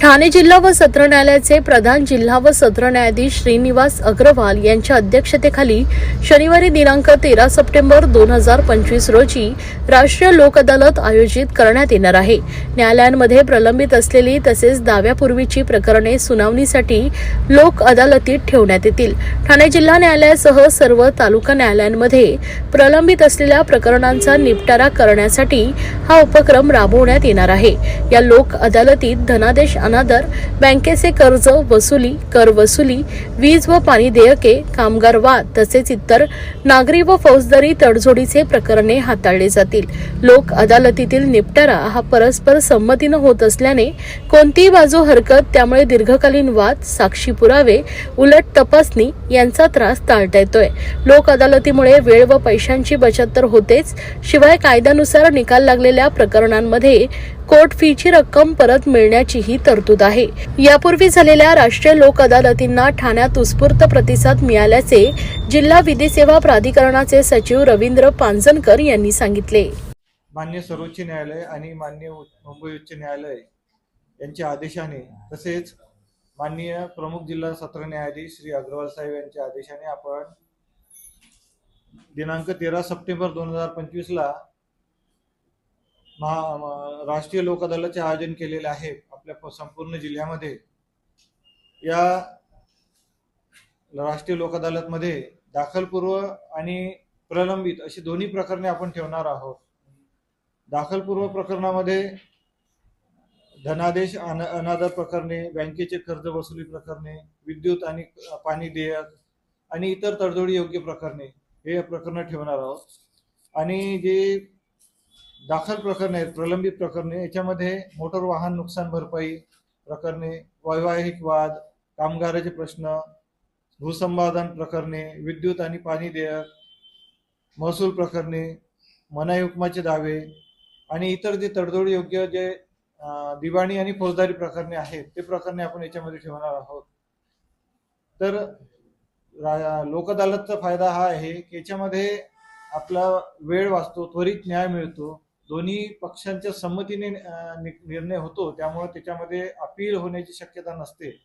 ठाणे जिल्हा व सत्र न्यायालयाचे प्रधान जिल्हा व सत्र न्यायाधीश श्रीनिवास अग्रवाल यांच्या अध्यक्षतेखाली शनिवारी दिनांक तेरा सप्टेंबर दोन हजार पंचवीस रोजी राष्ट्रीय लोक अदालत आयोजित करण्यात येणार आहे. न्यायालयांमध्ये प्रलंबित असलेली तसेच दाव्यापूर्वीची प्रकरणे सुनावणीसाठी लोक अदालतीत ठेवण्यात येतील. ठाणे जिल्हा न्यायालयासह सर्व तालुका न्यायालयांमध्ये प्रलंबित असलेल्या प्रकरणांचा निपटारा करण्यासाठी हा उपक्रम राबवण्यात येणार आहे. या लोक अदालतीत धनादेश अनादर बँकेचे कर्ज वसुली कर वसुली वीज व पाणी देयके कामगार वाद तसेच इतर नागरी व फौजदारी तडजोडीचे प्रकरणे हाताळले जातील. लोक अदालतीतील निपटारा हा परस्पर संमतीनं होत असल्याने कोणतीही बाजू हरकत त्यामुळे दीर्घकालीन वाद साक्षी पुरावे उलट तपासणी यांचा त्रास टाळता येतोय. लोक अदालतीमुळे वेळ व पैशांची बचत तर होतेच शिवाय कायद्यानुसार निकाल लागलेल्या प्रकरणांमध्ये कोर्ट फीची रक्कम परत मिळण्याचीही तरतूद आहे. यापूर्वी झालेल्या राष्ट्रीय लोक अदालतींना ठाण्यात उत्स्फूर्त प्रतिसाद मिळाल्याचे जिल्हा विधी सेवा प्राधिकरणाचे सचिव रवींद्र पांजनकर यांनी सांगितले. मान्य सर्वोच्च न्यायालय आणि मान्य मुंबई उच्च न्यायालय यांच्या आदेशाने तसेच माननीय प्रमुख जिल्हा सत्र न्यायाधीश श्री अग्रवाल साहेब यांच्या आदेशाने आपण दिनांक तेरा सप्टेंबर दोन हजार पंचवीसला महा राष्ट्रीय लोक अदालतचे आयोजन केलेले आहे. आपल्या प- संपूर्ण जिल्ह्यामध्ये या राष्ट्रीय लोक अदालतमध्ये दाखलपूर्व आणि प्रलंबित अशी दोन्ही प्रकरणे आपण ठेवणार आहोत. दाखलपूर्व प्रकरणामध्ये धनादेश अन अनादर प्रकरणे बँकेचे कर्ज वसुली प्रकरणे विद्युत आणि पाणी देयक आणि इतर तडजोडी योग्य प्रकरणे हे प्रकरणं ठेवणार आहोत. आणि जे दाखल प्रकरणे आहेत प्रलंबित प्रकरणे याच्यामध्ये मोटर वाहन नुकसान भरपाई प्रकरणे वैवाहिक वाद कामगाराचे प्रश्न भूसंपादन प्रकरणे विद्युत आणि पाणी देयक महसूल प्रकरणे मनाई हुकमाचे दावे आणि इतर जे तडजोडी योग्य जे दिवाणी आणि फौजदारी प्रकरणे आहेत ते प्रकरणे आपण याच्यामध्ये ठेवणार आहोत. तर रा- फायदा हा आहे की याच्यामध्ये आपला वेळ वाचतो त्वरित न्याय मिळतो. दोन्ही पक्षांच्या संमतीने नि- निर्णय होतो. त्यामुळे त्याच्यामध्ये अपील होण्याची शक्यता नसते.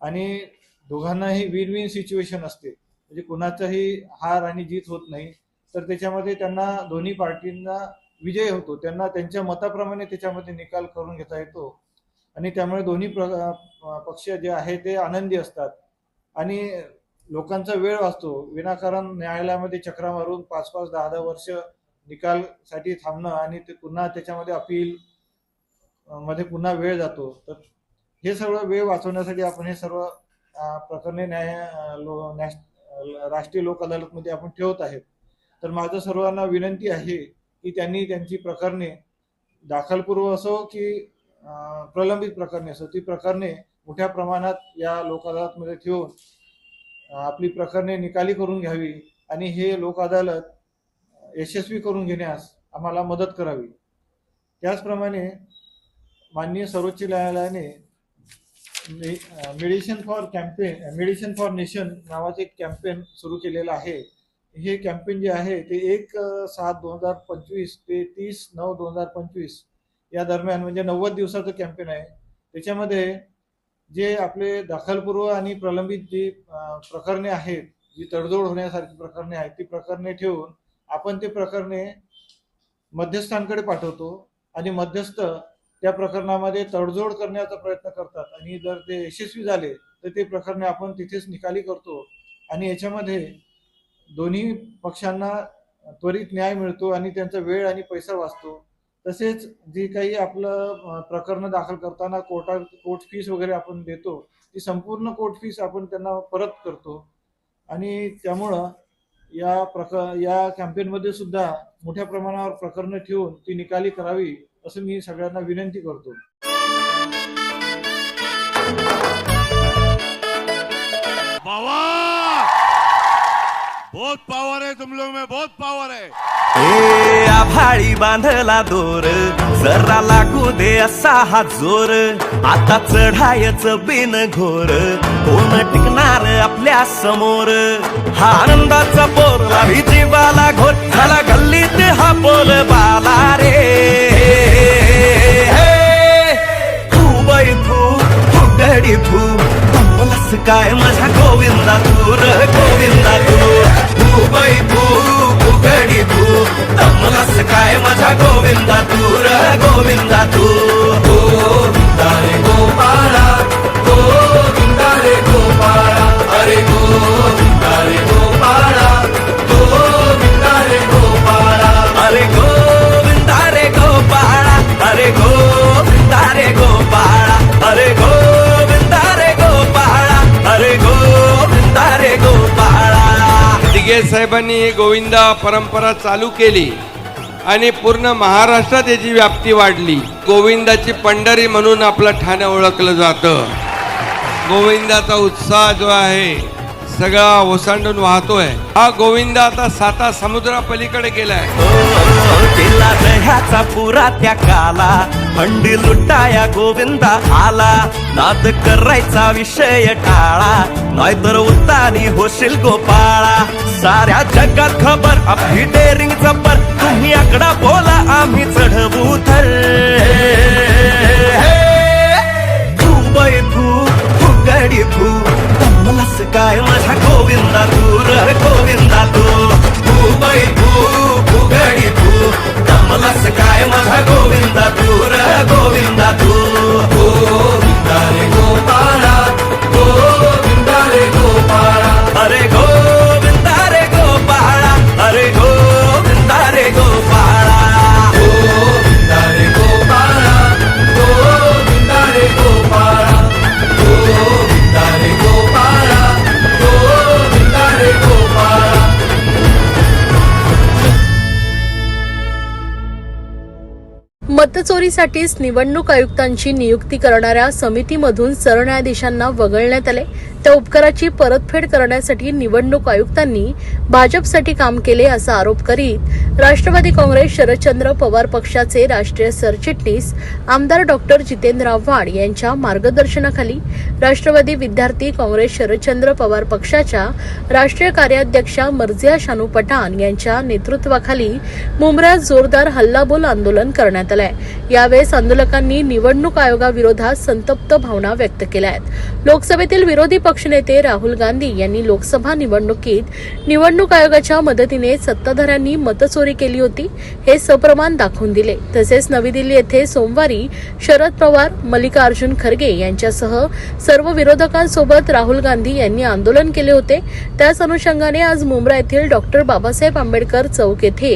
आणि दोघांनाही विन विन सिच्युएशन असते. म्हणजे कुणाचाही हार आणि जीत होत नाही. तर त्याच्यामध्ये त्यांना दोन्ही पार्टींना विजय होतो. त्यांना त्यांच्या मताप्रमाणे त्याच्यामध्ये निकाल करून घेता येतो. आणि त्यामुळे दोन्ही प्र पक्ष जे आहे ते आनंदी असतात. आणि लोकांचा वेळ वाचतो. विनाकारण न्यायालयामध्ये चक्रा मारून पाच पाच दहा दहा वर्ष निकालसाठी थांबणं आणि ते पुन्हा त्याच्यामध्ये अपील मध्ये पुन्हा वेळ जातो. तर हे सर्व वेळ वाचवण्यासाठी आपण हे सर्व प्रकरणे न्याय लो- राष्ट्रीय लोक अदालतमध्ये आपण ठेवत आहेत. तर माझं सर्वांना विनंती आहे की त्यांनी त्यांची प्रकरणे दाखलपूर्व असो की प्रलंबित प्रकरणे असो ती प्रकरणे मोठ्या प्रमाणात या लोक अदालतमध्ये ठेवून आपली प्रकरणे निकाली करून घ्यावी. आणि हे लोक अदालत यशस्वी करून घेण्यास आम्हाला मदत करावी. त्याचप्रमाणे माननीय सर्वोच्च न्यायालयाने medicine for campaign medicine for nation नावाचे एक कॅम्पेन सुरू केलेलं आहे. हे कॅम्पेन जे आहे ते एक सात दोन हजार पंचवीस ते तीस नऊ दोन हजार पंचवीस या दरम्यान म्हणजे नव्वद दिवसाचं कॅम्पेन आहे. त्याच्यामध्ये जे आपले दाखलपूर्व आणि प्रलंबित जी प्रकरणे आहेत जी तडजोड होण्यासारखी प्रकरणे आहेत ती प्रकरणे ठेवून आपण ते प्रकरणे मध्यस्थांकडे पाठवतो आणि मध्यस्थ त्या प्रकरणामध्ये तडजोड करण्याचा प्रयत्न करतात. आणि जर ते यशस्वी झाले तर ते प्रकरणे आपण तिथेच निकाली करतो. आणि याच्यामध्ये दोन्ही पक्षांना त्वरित न्याय मिळतो आणि त्यांचा वेळ आणि पैसा वाचतो. तसेच जी काही आपलं प्रकरण दाखल करताना कोर्टा कोर्ट फीस वगैरे आपण देतो ती संपूर्ण कोर्ट फीस आपण त्यांना परत करतो. आणि त्यामुळं या प्रक या कॅम्पेनमध्ये सुद्धा मोठ्या प्रमाणावर प्रकरणं ठेवून ती निकाली करावी असं मी सगळ्यांना विनंती करतो. बहुत पावर है तुम लोग में बहुत पावर है। ए आभाळी बांधला दोर जरा लागू दे असा हा जोर. आता चढायच बिन घोर कोण टिकणार आपल्यासमोर? हा आनंदाचा पोरला जीवाला घोर. झाला गल्लीत हा बोल बाला रे. तू बै तू तू गडी तू काय माझ्या गोविंदा तू र गोविंदा तू तू बै तू तू गडी तू बोलस काय माझ्या गोविंदा तू र गोविंदा तू साहेबांनी ही गोविंदा परंपरा चालू केली आणि पूर्ण महाराष्ट्रात याची व्याप्ती वाढली. गोविंदाची पंढरी म्हणून आपलं ठाणे ओळखलं जातं. गोविंदाचा उत्साह जो आहे सगळा ओसांडून वाहतोय. हा गोविंद आता साता समुद्रापलीकडे गेलाय. हो, हो, हो, दह्याचा पुरा त्या काला. हंडी लुटाया गोविंदा आला. नाद करायचा विषय टाळा. नाहीतर उत्तानी होशील गोपाळा. साऱ्या जगात खबर आपली डेअरिंग जबर. तुम्ही आकडा बोला आम्ही चढवू थर दुबई बाई फुगडी तू. मला काय माझ्या गोविंदा तू मंजुरीसाठीच निवडणूक आयुक्तांची नियुक्ती करणाऱ्या समितीमधून सरन्यायाधीशांना वगळण्यात आले. त्या उपकाराची परतफेड करण्यासाठी निवडणूक आयुक्तांनी भाजपसाठी काम केले असा आरोप करीत राष्ट्रवादी काँग्रेस शरदचंद्र पवार पक्षाचे राष्ट्रीय सरचिटणीस आमदार डॉक्टर जितेंद्र आव्हाड यांच्या मार्गदर्शनाखाली राष्ट्रवादी विद्यार्थी काँग्रेस शरदचंद्र पवार पक्षाच्या राष्ट्रीय कार्याध्यक्षा मर्जिया शानू पठाण यांच्या नेतृत्वाखाली मुंबऱ्यात जोरदार हल्लाबोल आंदोलन करण्यात आलंय. यावेळेस आंदोलकांनी निवडणूक आयोगाविरोधात संतप्त भावना व्यक्त केल्या आहेत. लोकसभेतील विरोधी पक्षनेते राहुल गांधी यांनी लोकसभा निवडणुकीत निवडणूक आयोगाच्या मदतीने सत्ताधाऱ्यांनी मतचोरी केली होती हे सप्रमाण दाखवून दिले. तसेच नवी दिल्ली येथे सोमवारी शरद पवार मल्लिकार्जुन खरगे यांच्यासह सर्व विरोधकांसोबत राहुल गांधी यांनी आंदोलन केले होते. त्याच अनुषंगाने आज मुंब्रा येथील डॉक्टर बाबासाहेब आंबेडकर चौक येथे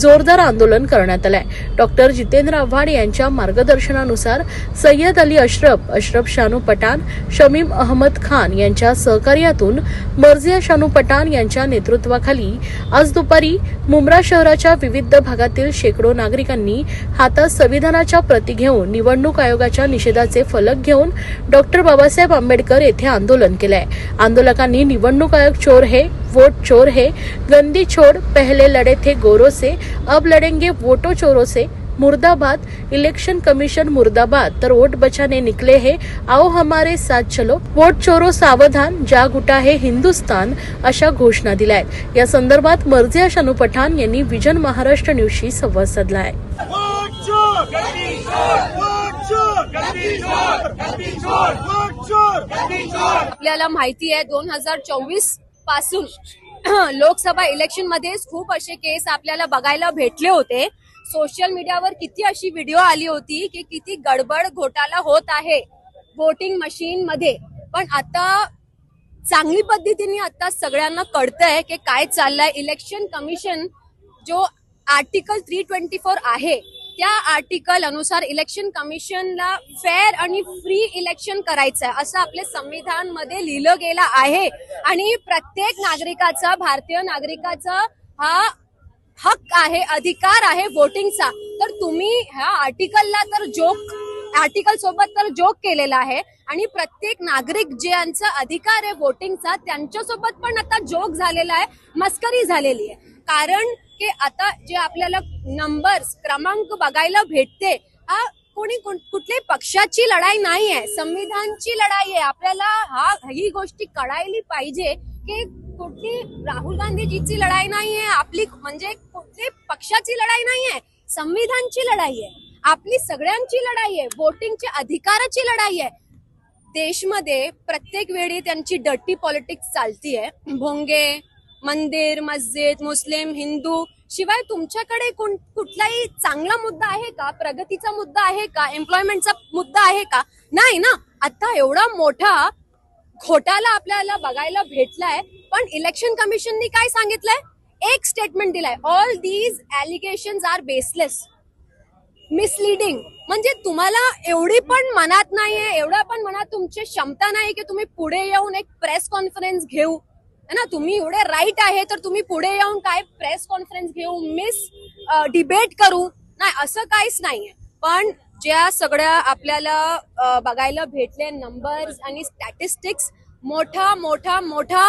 जोरदार आंदोलन करण्यात आलंय. डॉक्टर जितेंद्र आव्हाड यांच्या मार्गदर्शनानुसार सय्यद अली अशरफ अशरफ शानू पठाण शमीम अहमद खान यांच्या सहकार्यातून मर्जिया शानू पठाण यांच्या नेतृत्वाखाली आज दुपारी मुंब्रा शहराच्या विविध भागातील शेकडो नागरिकांनी हातात संविधानाच्या प्रती घेऊन निवडणूक आयोगाच्या निषेधाचे फलक घेऊन डॉक्टर बाबासाहेब आंबेडकर येथे आंदोलन केलंय. आंदोलकांनी निवडणूक आयोग चोर हे वोट चोर है गंदी छोड़ पहले लड़े थे गोरों से अब लड़ेंगे वोटो चोरों से मुर्दाबाद इलेक्शन कमीशन मुर्दाबाद तर वोट बचाने निकले हैं आओ हमारे साथ चलो. वोट चोरो सावधान जाग उठा है हिंदुस्तान अशा घोषणा दिल्या आहेत या संदर्भात मर्जिया शानू पठाण यांनी विजन महाराष्ट्र न्यूजशी संवाद साधला आहे आपल्याला माहिती आहे दोन हजार चोवीसपासून लोकसभा इलेक्शनमध्ये खूप असे केस आपल्याला बघायला भेटले होते. सोशल मीडियावर किती अशी व्हिडिओ आली होती की किती गडबड घोटाळा होत आहे वोटिंग मशीन मध्ये. पण आता चांगली पद्धतीने आता सगळ्यांना कळतंय की काय चाललंय. इलेक्शन कमिशन जो आर्टिकल थ्री ट्वेंटी फोर आहे त्या आर्टिकल अनुसार इलेक्शन कमिशनला फेअर आणि फ्री इलेक्शन करायचं आहे असं आपल्या संविधानमध्ये लिहिलं गेलं आहे. आणि प्रत्येक नागरिकाचा भारतीय नागरिकाचा हा हक आहे अधिकार आहे वोटिंगचा तर तुम्ही ह्या आर्टिकलला तर जोक आर्टिकल सोबत तर जोक केलेला आहे. आणि प्रत्येक नागरिक ज्यांचा अधिकार आहे वोटिंगचा त्यांच्यासोबत पण आता जोक झालेला आहे मस्करी झालेली आहे. कारण की आता जे आपल्याला नंबर्स क्रमांक बघायला भेटते हा कोणी कुठल्याही पक्षाची लढाई नाही आहे संविधानची लढाई आहे. आपल्याला हा ही गोष्टी कळायली पाहिजे की कुठली राहुल गांधीजीची लढाई नाही आहे आपली म्हणजे कुठली पक्षाची लढाई नाही आहे संविधानची लढाई आहे आपली सगळ्यांची लढाई आहे वोटिंगच्या अधिकाराची लढाई आहे देशमध्ये प्रत्येक वेळी त्यांची डर्टी पॉलिटिक्स चालतीये. भोंगे मंदिर मस्जिद मुस्लिम हिंदू शिवाय तुमच्याकडे कोण कुठलाही चांगला मुद्दा आहे का प्रगतीचा मुद्दा आहे का एम्प्लॉयमेंटचा मुद्दा आहे का? नाही ना. आता एवढा मोठा घोटाला आपल्याला बघायला भेटलाय पण इलेक्शन कमिशननी काय सांगितलंय? एक स्टेटमेंट दिलाय. All these allegation are baseless misleading म्हणजे तुम्हाला एवढी पण मनात नाहीये एवढा पण मनात तुमची क्षमता नाही की तुम्ही पुढे येऊन एक प्रेस कॉन्फरन्स घेऊ. है ना? तुम्ही एवढे राईट आहे तर तुम्ही पुढे येऊन काय प्रेस कॉन्फरन्स घेऊ मिस डिबेट करू. नाही असं काहीच नाहीये. पण ज्या सगळ्या आपल्याला बघायला भेटले नंबर्स आणि स्टॅटिस्टिक्स मोठा मोठा मोठा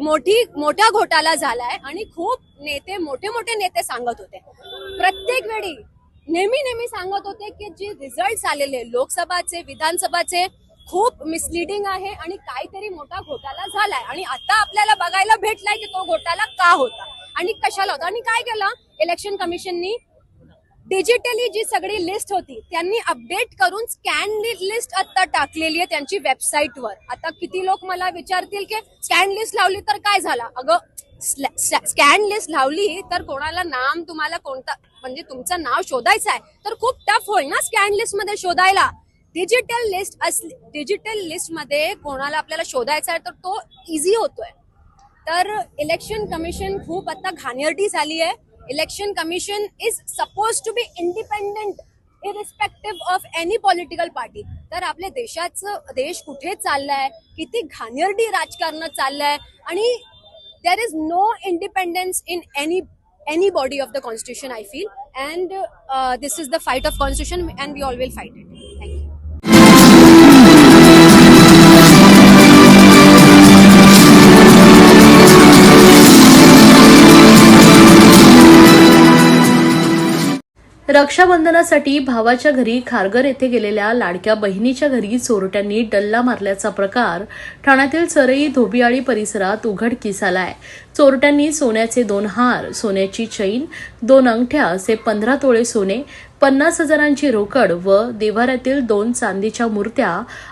मोठी मोठा घोटाला झालाय आणि खूप नेते मोठे मोठे नेते सांगत होते. प्रत्येक वेळी नेहमी नेहमी सांगत होते की जे रिझल्ट आलेले लोकसभाचे विधानसभाचे खूप मिसलिडिंग आहे आणि काहीतरी मोठा घोटाला झालाय. आणि आता आपल्याला बघायला भेटलाय की तो घोटाला का होता? आणि कशाला होता? आणि काय केलं? इलेक्शन कमिशननी डिजिटली जी सगळी लिस्ट होती त्यांनी अपडेट करून स्कॅन लिस्ट आता टाकलेली आहे त्यांची वेबसाईटवर आता किती लोक मला विचारतील की स्कॅन लिस्ट लावली तर काय झालं? अगं स्कॅन लिस्ट लावली तर कोणाला नाम तुम्हाला कोणता म्हणजे तुमचं नाव शोधायचं आहे तर खूप टफ होईल ना स्कॅन लिस्टमध्ये शोधायला. डिजिटल लिस्ट असली डिजिटल लिस्टमध्ये कोणाला आपल्याला शोधायचा आहे तर तो इझी होतोय. तर इलेक्शन कमिशन खूप आता घाणेरडी झाली आहे. Election commission is suppose to be independent irrespective of any political party तर आपल्या देशाचं देश कुठे चाललाय किती घाणेरडी राजकारण चाललंय आणि there is no independence in any any body of the constitution I feel and this is the fight of constitution and we all will fight it रक्षाबंधनासाठी भावाच्या घरी खारघर येथे गेलेल्या लाडक्या बहिणीच्या घरी चोरट्यांनी डल्ला मारल्याचा प्रकार ठाण्यातील सरई धोबियाळी परिसरात उघडकीस आलाय चोरट्यांनी सोन्याचे दोन हार सोन्याची चैन दोन अंगठ्या असे पंधरा तोळे सोने पन्नास हजारांची रोकड व देव्हाऱ्यातील दोन चांदीच्या मूर्त्या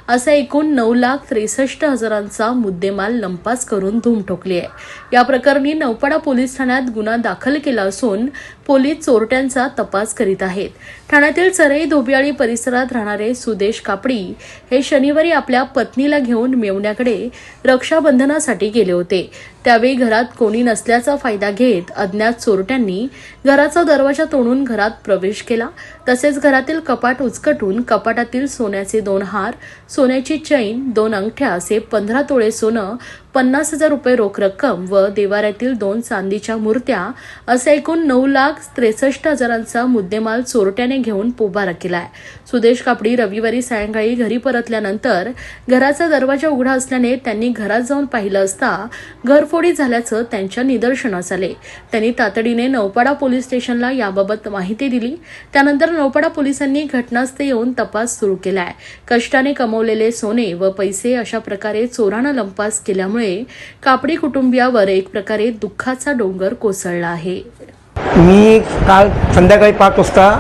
असा एकूण नऊ लाख त्रेसष्ट हजारांचा मुद्देमाल लंपास करून धूम ठोकली आहे. या प्रकरणी नौपाडा पोलीस ठाण्यात गुन्हा दाखल केला असून पोलीस चोरट्यांचा तपास करीत आहेत. ठाण्यातील चरई धोबियाळी परिसरात राहणारे सुदेश कापडी हे शनिवारी आपल्या पत्नीला घेऊन मेवण्याकडे रक्षाबंधनासाठी गेले होते. त्यावेळी घरात कोणी नसल्याचा फायदा घेत अज्ञात चोरट्यांनी घराचा दरवाजा तोडून घरात प्रवेश केला. तसेच घरातील कपाट उचकटून कपाटातील सोन्याचे दोन हार सोन्याची चैन दोन अंगठ्या असे पंधरा तोळे सोनं पन्नास हजार रुपये रोख रक्कम व देवाऱ्यातील दोन चांदीच्या मूर्त्या असे एकूण नऊ लाख त्रेसष्ट हजारांचा मुद्देमाल चोरट्याने घेऊन पोबारा केलाय. सुदेश कापडी रविवारी सायंकाळी घरी परतल्यानंतर घराचा दरवाजा उघडा असल्याने त्यांनी घरात जाऊन पाहिलं असता घरफोडी झाल्याचं त्यांच्या निदर्शनास आले. त्यांनी तातडीने नौपाडा पोलीस स्टेशनला याबाबत माहिती दिली. त्यानंतर नौपाडा पोलिसांनी घटनास्थळी येऊन तपास सुरू केलाय. कष्टाने कमवलेले सोने व पैसे अशा प्रकारे चोरानं लंपास केल्यामुळे कापडी कुटुंबियावर एक प्रकारे दुःखाचा डोंगर कोसळला आहे. मी काल संध्याकाळी पाच वाजता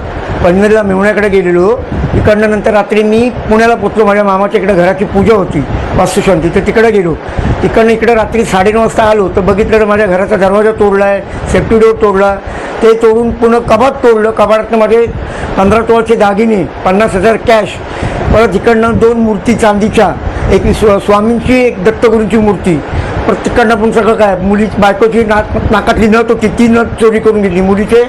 पनवेलला मेवण्याकडे गेलेलो. इकडनं नंतर रात्री मी पुण्याला पोचलो. माझ्या मामाच्या इकडे घराची पूजा होती वास्तुशांती. तर तिकडे गेलो. तिकडनं इकडे रात्री साडेनऊ वाजता आलो. तर बघितलं तर माझ्या घराचा दरवाजा तोडला आहे सेफ्टी डोर तोडला. ते तोडून पुन्हा कबाट तोडलं. कबाटातनं माझे पंधरा तोळाचे दागिने पन्नास हजार कॅश परत इकडनं दोन मूर्ती चांदीच्या एक स्व स्वामींची एक दत्तगुरूंची मूर्ती. परत तिकडनं पण सगळं काय मुली बायकोची नाक नाकातली नथ होती ती नथ चोरी करून घेतली. मुलीचे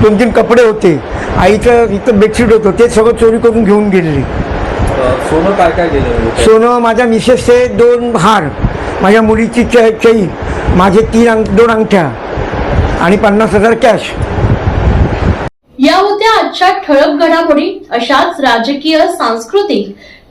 दोन तीन कपडे होते. आईचं इथं बेडशीट होतं ते सगळं चोरी करून घेऊन गेलेली. सोनं काय काय गेलं सोनं माझ्या मिसेसचे दोन हार माझ्या मुलीची च चैन माझे तीन अंग दोन अंगठ्या आणि पन्नास हजार कॅश या होत्या आजच्या ठळक घडामोडी अशाच राजकीय सांस्कृतिक